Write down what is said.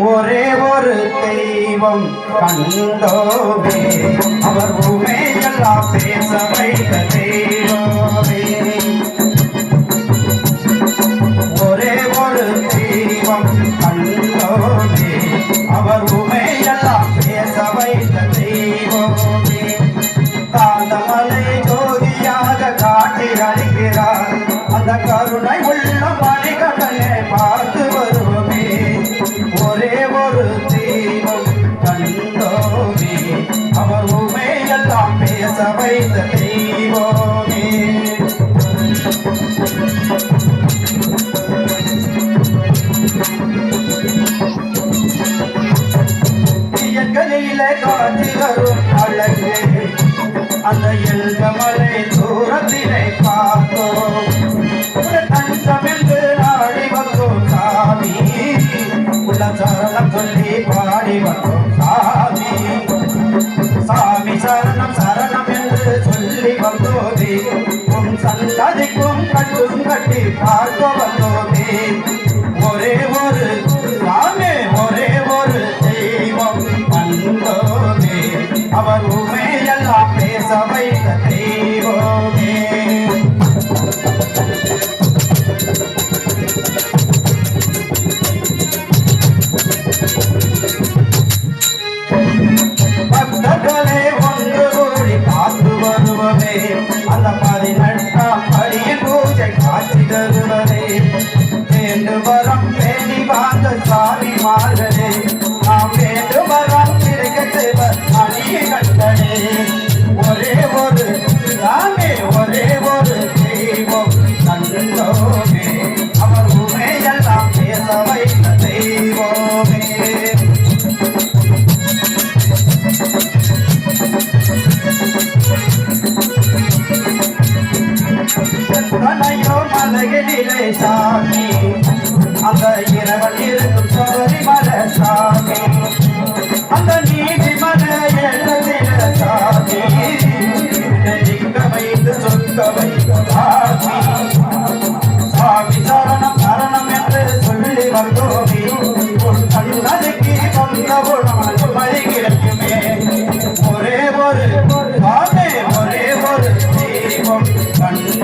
ஒரே ஒரு தெய்வம் கண்டோவே அவர் உமையெல்லாம் பேச வைத்த தெய்வமே. ஒரே ஒரு தெய்வம் கண்டோவே அவர் உமையெல்லாம் அந்த தெய்வமே மலை காட்சி தூரத்திலே பார்த்தோம். ஒரு சந்ததிக்கும் கட்டி பார்க்க வந்தோமே ஒரே ஒரு சாமே ஒரே ஒரு தெய்வம் வந்தோமே அவர் உமையெல்லாம் பேச வைத்த தெய்வம். வரம் வேண்டி வாங்க சாமி நாம் வேண்டு வரம் கிடைக்க தேவர் அணிய கண்டனே. ஒரே ஒரு ராமே ஒரே Thank you.